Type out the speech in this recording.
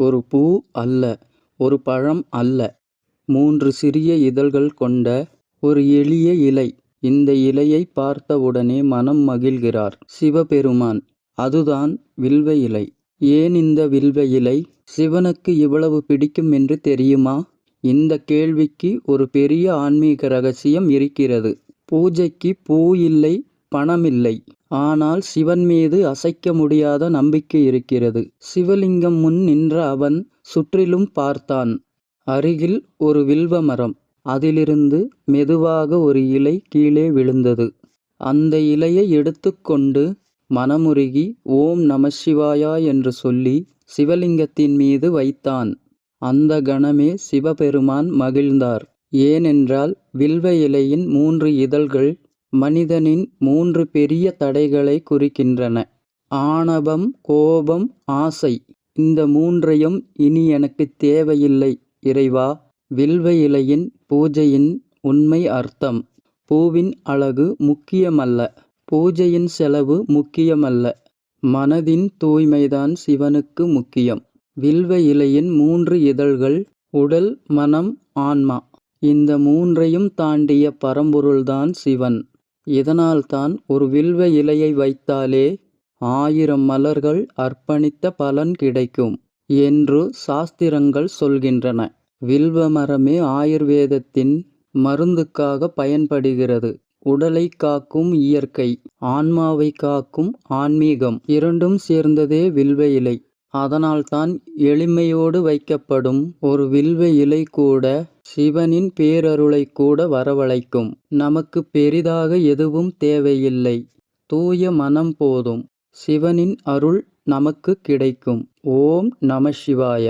ஒரு பூ அல்ல ஒரு பழம் அல்ல. மூன்று சிறிய இதழ்கள் கொண்ட ஒரு எளிய இலை. இந்த இலையை பார்த்தவுடனே மனம் மகிழ்கிறார். சிவபெருமான் அதுதான் வில்வ இலை. ஏன் இந்த வில்வ இலை? சிவனுக்கு இவ்வளவு பிடிக்கும் என்று தெரியுமா? இந்த கேள்விக்கு ஒரு பெரிய ஆன்மீக ரகசியம் இருக்கிறது. பூஜைக்கு பூ இல்லை பணமில்லை. ஆனால் சிவன் மீது அசைக்க முடியாத நம்பிக்கை இருக்கிறது. சிவலிங்கம் முன் நின்ற அவன் சுற்றிலும் பார்த்தான். அருகில் ஒரு வில்வ மரம். அதிலிருந்து மெதுவாக ஒரு இலை கீழே விழுந்தது. அந்த இலையை எடுத்துக்கொண்டு மனமுருகி ஓம் நமசிவாயா என்று சொல்லி சிவலிங்கத்தின் மீது வைத்தான். அந்த கணமே சிவபெருமான் மகிழ்ந்தார். ஏனென்றால் வில்வ இலையின் மூன்று இதழ்கள் மனிதனின் மூன்று பெரிய தடைகளை குறிக்கின்றன. ஆணவம் கோபம் ஆசை. இந்த மூன்றையும் இனி எனக்கு தேவையில்லை இறைவா. வில்வ இலையின் பூஜையின் உண்மை அர்த்தம். பூவின் அழகு முக்கியமல்ல. பூஜையின் செலவு முக்கியமல்ல. மனதின் தூய்மைதான் சிவனுக்கு முக்கியம். வில்வ இலையின் மூன்று இதழ்கள் உடல் மனம் ஆன்மா. இந்த மூன்றையும் தாண்டிய பரம்பொருள்தான் சிவன். இதனால்தான் ஒரு வில்வ இலையை வைத்தாலே ஆயிரம் மலர்கள் அர்ப்பணித்த பலன் கிடைக்கும் என்று சாஸ்திரங்கள் சொல்கின்றன. வில்வ மரமே ஆயுர்வேதத்தின் மருந்துக்காக பயன்படுகிறது. உடலை காக்கும் இயற்கை ஆன்மாவை காக்கும் ஆன்மீகம் இரண்டும் சேர்ந்ததே வில்வ இலை. அதனால்தான் எளிமையோடு வைக்கப்படும் ஒரு வில்வ இலை கூட சிவனின் பேரருளை கூட வரவழைக்கும். நமக்கு பெரிதாக எதுவும் தேவையில்லை. தூய மனம் போதும். சிவனின் அருள் நமக்கு கிடைக்கும். ஓம் நம சிவாய.